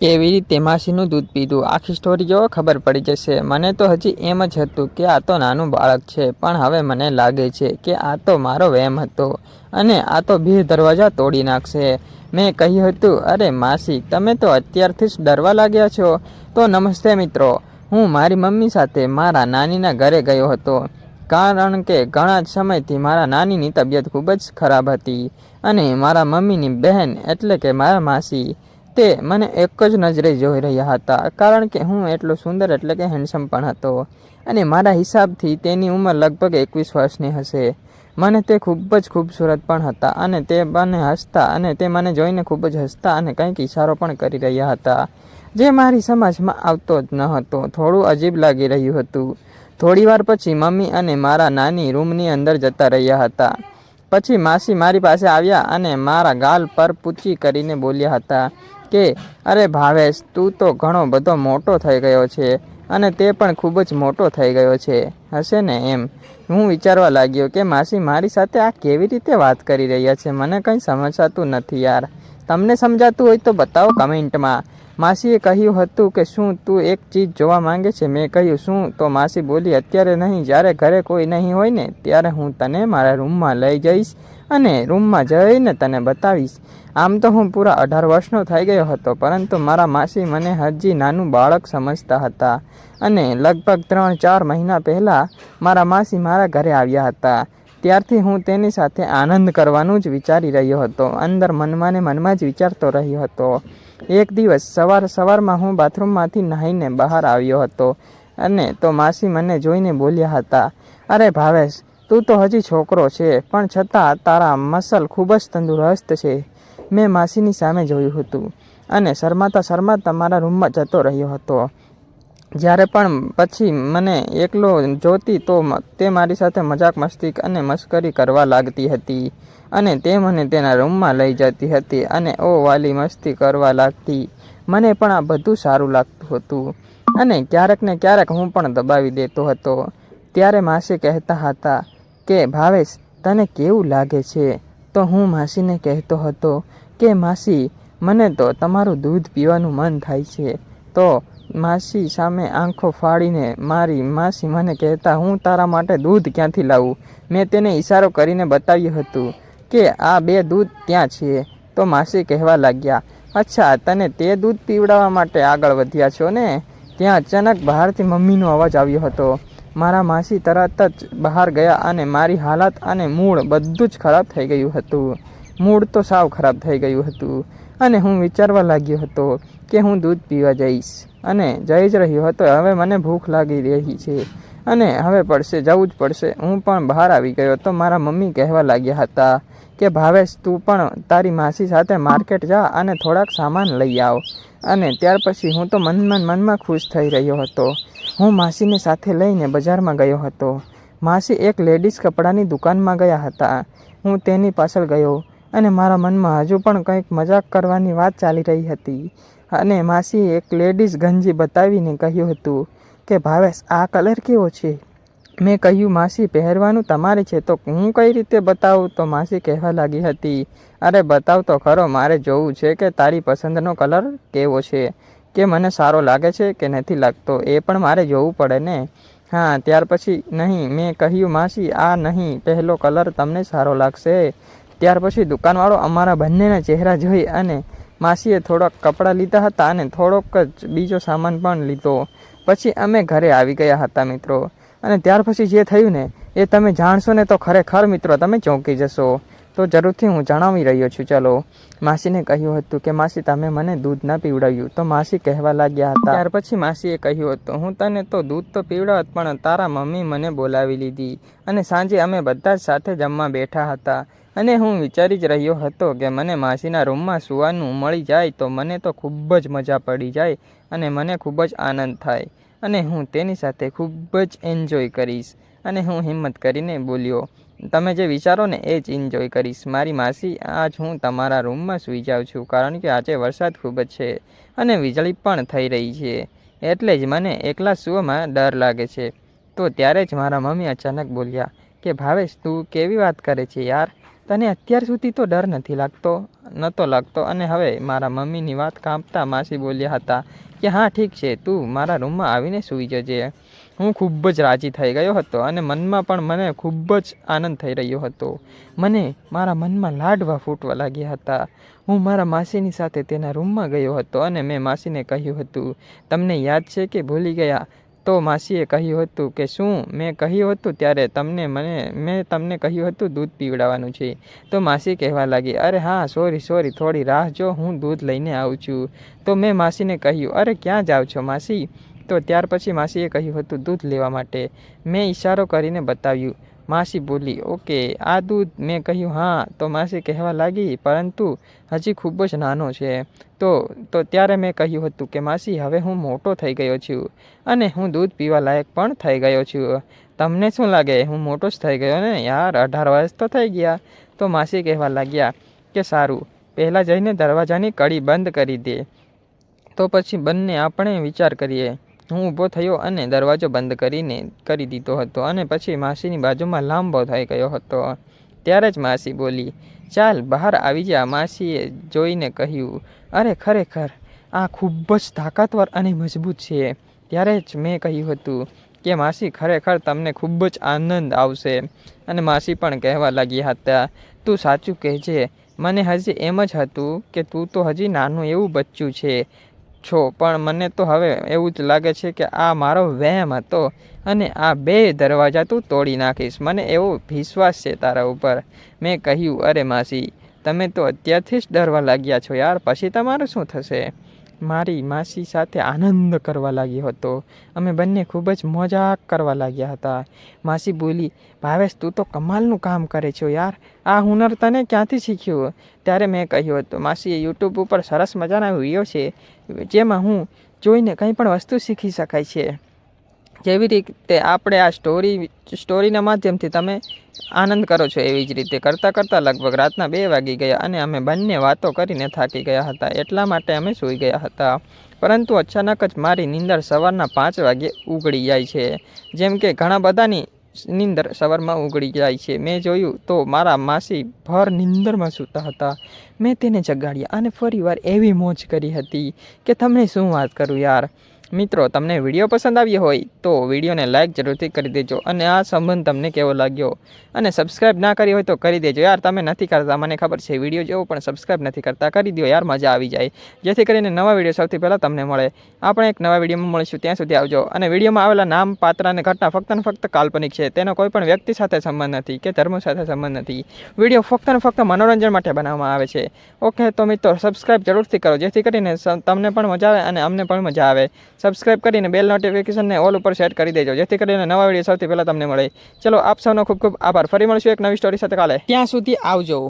કેવી રીતે માસીનું દૂધ પીધું? આખી સ્ટોરી જો ખબર પડી જશે. મને તો હજી એમ જ હતું કે આ તો નાનું બાળક છે, પણ હવે મને લાગે છે કે આ તો મારો વહેમ હતો અને આ તો બે દરવાજા તોડી નાખશે. મેં કહ્યું હતું, અરે માસી, તમે તો અત્યારથી જ ડરવા લાગ્યા છો. તો નમસ્તે મિત્રો, હું મારી મમ્મી સાથે મારા નાનીના ઘરે ગયો હતો, કારણ કે ઘણા જ સમયથી મારા નાનીની તબિયત ખૂબ જ ખરાબ હતી અને મારા મમ્મીની બહેન એટલે કે મારા માસી તે મને એક જ નજરે જોઈ રહ્યા હતા, કારણ કે હું એટલો સુંદર એટલે કે હેન્ડસમ પણ હતો અને મારા હિસાબથી તેની ઉંમર લગભગ એકવીસ વર્ષની હશે. મને તે ખૂબ જ ખૂબસૂરત પણ હતા અને તે મને હસતા અને તે મને જોઈને ખૂબ જ હસતા અને કંઈક ઇશારો પણ કરી રહ્યા હતા, જે મારી સમજમાં આવતો જ ન હતો. થોડું અજીબ લાગી રહ્યું હતું. થોડીવાર પછી મમ્મી અને મારા નાની રૂમની અંદર જતા રહ્યા હતા. પછી માસી મારી પાસે આવ્યા અને મારા ગાલ પર પૂચી કરીને બોલ્યા હતા કે, અરે ભાવેશ, તું તો ઘણો બધો મોટો થઈ ગયો છે અને તે પણ ખૂબ જ મોટો થઈ ગયો છે. હશે ને એમ. હું વિચારવા લાગ્યો કે માસી મારી સાથે આ કેવી રીતે વાત કરી રહ્યા છે? મને કંઈ સમજાતું નથી યાર. તમને સમજાતું હોય તો બતાવો કમેન્ટમાં. માસીએ કહ્યું હતું કે શું તું એક ચીજ જોવા માંગે છે? મેં કહ્યું, શું? તો માસી બોલી, અત્યારે નહીં, જ્યારે ઘરે કોઈ નહીં હોય ને, ત્યારે હું તને મારા રૂમમાં લઈ જઈશ અને રૂમમાં જઈને તને બતાવીશ. આમ તો હું પૂરા અઢાર વર્ષનો થઈ ગયો હતો, પરંતુ મારા માસી મને હજી નાનું બાળક સમજતા હતા અને લગભગ ત્રણ, ચાર મહિના પહેલાં મારા માસી મારા ઘરે આવ્યા હતા. ત્યારથી હું તેની સાથે આનંદ કરવાનું જ વિચારી રહ્યો હતો. અંદર મનમાં ને મનમાં જ વિચારતો રહ્યો હતો. એક દિવસ સવાર સવારમાં હું બાથરૂમમાંથી નાહીને બહાર આવ્યો હતો અને તો માસી મને જોઈને બોલ્યા હતા, અરે ભાવેશ, તું તો હજી છોકરો છે, પણ છતાં તારા મસલ ખૂબ જ તંદુરસ્ત છે. મેં માસીની સામે જોયું હતું અને શરમાતા શરમાતા મારા રૂમમાં જતો રહ્યો હતો. જ્યારે પણ પછી મને એકલો જોતી તો તે મારી સાથે મજાક મસ્તી અને મશ્કરી કરવા લાગતી હતી. અને તે મને તેના રૂમમાં લઈ જતી હતી અને ઓ વાલી મસ્તી કરવા લાગતી. મને પણ આ બધું સારું લાગતું હતું. અને ક્યારેક ને ક્યારેક હું પણ દબાવી દેતો હતો. ત્યારે માસી કહેતા હતા કે, ભાવેશ, તને કેવું લાગે છે? તો હું માસીને કહેતો હતો કે, માસી, મને તો તમારું દૂધ પીવાનું મન થાય છે. તો માસી સામે આંખો ફાડીને મારી, માસી, મને કહેતા હું તારા માટે દૂધ ક્યાંથી લાવું? મેં તેને ઈશારો કરીને બતાવ્યું હતું કે આ બે દૂધ ત્યાં છે. તો માસી કહેવા લાગ્યા, અચ્છા, તને તે દૂધ પીવડાવવા માટે આગળ વધ્યા છો ને? ત્યાં અચાનક બહારથી મમ્મીનો અવાજ આવ્યો હતો. મારા માસી તરત જ બહાર ગયા અને મારી હાલત અને મૂળ બધું જ ખરાબ થઈ ગયું હતું. મૂડ તો સાવ ખરાબ થઈ ગયું હતું. અને હું વિચારવા લાગ્યો હતો કે હું દૂધ પીવા જઈશ. અને જઈ જ રહ્યો હતો. હવે મને ભૂખ લાગી રહી છે અને હવે પડશે, જવું જ પડશે. હું પણ બહાર આવી ગયો તો મારા મમ્મી કહેવા લાગ્યા હતા કે, ભાવેશ, તું પણ તારી માસી સાથે માર્કેટ જા અને થોડાક સામાન લઈ આવ. અને ત્યાર પછી હું તો મનમાં મનમાં ખુશ થઈ રહ્યો હતો. હું માસીને સાથે લઈને બજારમાં ગયો હતો. માસી એક લેડીઝ કપડાની દુકાનમાં ગયા હતા. હું તેની પાછળ ગયો અને મારા મનમાં હજુ પણ કંઈક મજાક કરવાની વાત ચાલી રહી હતી. અને માસીએ એક લેડીઝ ગંજી બતાવીને કહ્યું હતું કે, ભાવેશ, આ કલર કેવો છે? મેં કહ્યું, માસી, પહેરવાનું તમારે છે તો હું કઈ રીતે બતાવું? તો માસી કહેવા લાગી હતી, અરે, બતાવ તો ખરો, મારે જોવું છે કે તારી પસંદનો કલર કેવો છે, કે મને સારો લાગે છે કે નથી લાગતો, એ પણ મારે જોવું પડે ને. હા, ત્યાર પછી નહીં. મેં કહ્યું, માસી, આ નહીં, પહેલો કલર તમને સારો લાગશે. ત્યાર પછી દુકાનવાળો અમારા બંનેના ચહેરા જોઈ અને માસીએ થોડાક કપડાં લીધા હતા અને થોડોક જ બીજો સામાન પણ લીધો. પછી અમે ઘરે આવી ગયા હતા મિત્રો. અને ત્યાર પછી જે થયું ને, એ તમે જાણશો ને તો ખરેખર મિત્રો તમે ચોંકી જશો. તો જરૂરથી હું જણાવી રહ્યો છું. ચલો, માસીને કહ્યું હતું કે, માસી, તમે મને દૂધ ના પીવડાવ્યું. તો માસી કહેવા લાગ્યા હતા. ત્યાર પછી માસીએ કહ્યું હતું, હું તને તો દૂધ તો પીવડાવત, પણ તારા મમ્મી મને બોલાવી લીધી અને સાંજે અમે બધા જ સાથે જમવા બેઠા હતા. અને હું વિચારી જ રહ્યો હતો કે, મને માસીના રૂમમાં સુવાનું મળી જાય તો મને તો ખૂબ જ મજા પડી જાય અને મને ખૂબ જ આનંદ થાય. અને હું તેની સાથે ખૂબ જ એન્જોય કરીશ. અને હું હિંમત કરીને બોલ્યો તમે જે વિચારો ને, એ જ એન્જોય કરીશ. મારી માસી આજ હું તમારા રૂમમાં સૂઈ જાઉં છું, કારણ કે આજે વરસાદ ખૂબ જ છે અને વીજળી પણ થઈ રહી છે. એટલે જ મને એકલા સૂવામાં ડર લાગે છે. તો ત્યારે જ મારા મમ્મી અચાનક બોલ્યા કે, ભાવેશ, તું કેવી વાત કરે છે યાર? તને અત્યાર સુધી તો ડર નથી લાગતો નહોતો લાગતો. અને હવે મારા મમ્મીની વાત કાપતા માસી બોલ્યા હતા કે, હા, ઠીક છે. તું મારા રૂમમાં આવીને સૂઈ જજે. હું ખૂબ જ રાજી થઈ ગયો હતો અને મનમાં પણ મને ખૂબ જ આનંદ થઈ રહ્યો હતો. મને મારા મનમાં લાડવા ફૂટવા લાગ્યા હતા. હું મારા માસીની સાથે તેના રૂમમાં ગયો હતો અને મેં માસીને કહ્યું હતું, તમને યાદ છે કે ભૂલી ગયા? તો માસીએ કહ્યું હતું કે, શું મેં કહ્યું હતું ત્યારે તમને મને, મેં તમને કહ્યું હતું દૂધ પીવડાવવાનું છે? તો માસી કહેવા લાગી, અરે હા સોરી સોરી થોડી રાહ જો હું દૂધ લઈને આવું છું. તો મેં માસીને કહ્યું, અરે ક્યાં જાઓ છો માસી? તો ત્યાર પછી માસીએ કહ્યું હતું દૂધ લેવા માટે. મેં ઈશારો કરીને બતાવ્યું. માસી બોલી, ઓકે, આ દૂધ. મેં કહ્યું, હા. તો માસી કહેવા લાગી, પરંતુ હજી ખૂબ જ નાનો છે. તો તો ત્યારે મેં કહ્યું હતું કે, માસી, હવે હું મોટો થઈ ગયો છું અને હું દૂધ પીવા લાયક પણ થઈ ગયો છું. તમને શું લાગે? હું મોટો જ થઈ ગયો ને? યાર, અઢાર વર્ષ તો થઈ ગયા. તો માસી કહેવા લાગ્યા કે, સારું, પહેલાં જઈને દરવાજાની કડી બંધ કરી દે. તો પછી બંને આપણે વિચાર કરીએ. હું ઊભો થયો અને દરવાજો બંધ કરીને કરી દીધો હતો અને પછી માસીની બાજુમાં લાંબો થઈ ગયો હતો. ત્યારે જ માસી બોલી, ચાલ, બહાર આવી જા. માસીએ જોઈને કહ્યું, અરે, ખરેખર, આ ખૂબ જ તાકાતવર અને મજબૂત છે. ત્યારે જ મેં કહ્યું હતું કે, માસી, ખરેખર તમને ખૂબ જ આનંદ આવશે. અને માસી પણ કહેવા લાગ્યા હતા, તું સાચું કહેજે. મને હજી એમ જ હતું કે તું તો હજી નાનું એવું બચ્ચું છે. છો, પણ મને તો હવે એવું જ લાગે છે કે આ મારો વહેમ હતો અને આ બે દરવાજા તું તોડી નાખીશ. મને એવો વિશ્વાસ છે તારા ઉપર. મેં કહ્યું, અરે માસી, તમે તો અત્યારથી જ ડરવા લાગ્યા છો યાર. પછી તમારું શું થશે? મારી માસી સાથે આનંદ કરવા લાગ્યો હતો. અમે બંને ખૂબ જ મોજાક કરવા લાગ્યા હતા. માસી બોલી, ભાવેશ, તું તો કમાલનું કામ કરે છો યાર. આ હુનર તને ક્યાંથી શીખ્યું? ત્યારે મેં કહ્યું હતું માસી યુટ્યુબ ઉપર સરસ મજાના વીડિયો છે, જેમાં હું જોઈને કંઈ પણ વસ્તુ શીખી શકાય છે. જેવી રીતે આપણે આ સ્ટોરી સ્ટોરીના માધ્યમથી તમે આનંદ કરો છો એવી જ રીતે. કરતાં કરતાં લગભગ રાતના બે વાગી ગયા અને અમે બંને વાતો કરીને થાકી ગયા હતા. એટલા માટે અમે સૂઈ ગયા હતા. પરંતુ અચાનક જ મારી નીંદર સવારના પાંચ વાગે ઉગડી જાય છે. જેમ કે ઘણા બધાની નીંદર સવારમાં ઉગડી જાય છે. મેં જોયું તો મારા માસી ભર નીંદરમાં સૂતા હતા. મેં તેને જગાડ્યા અને ફરીવાર એવી મોજ કરી હતી કે તમને શું વાત કરું યાર? મિત્રો, તમને વીડિયો પસંદ આવ્યો હોય તો વિડીયોને લાઇક જરૂરથી કરી દેજો અને આ સંબંધ તમને કેવો લાગ્યો? અને સબસ્ક્રાઇબ ના કરી હોય તો કરી દેજો. યાર, તમે નથી કરતા, મને ખબર છે, વીડિયો જેવો, પણ સબસ્ક્રાઇબ નથી કરતા. કરી દો યાર, મજા આવી જાય. જેથી કરીને નવા વીડિયો સૌથી પહેલાં તમને મળે. આપણે એક નવા વિડીયોમાં મળીશું. ત્યાં સુધી આવજો. અને વિડીયોમાં આવેલા નામ, પાત્ર અને ઘટના ફક્ત ને ફક્ત કાલ્પનિક છે. તેનો કોઈ પણ વ્યક્તિ સાથે સંબંધ નથી કે ધર્મ સાથે સંબંધ નથી. વીડિયો ફક્ત ને ફક્ત મનોરંજન માટે બનાવવામાં આવે છે. ઓકે, તો મિત્રો સબસ્ક્રાઇબ જરૂરથી કરો. જેથી કરીને તમને પણ મજા આવે અને અમને પણ મજા આવે. સબસ્ક્રાઇબ કરીને બેલ નોટિફિકેશનને ઓલ ઉપર સેટ કરી દેજો, જેથી કરીને નવા વીડિયો સૌથી પહેલાં તમને મળે. ચલો, આપ સૌનો ખૂબ ખૂબ આભાર. ફરી મળશું એક નવી સ્ટોરી સાથે કાલે. ત્યાં સુધી આવજો.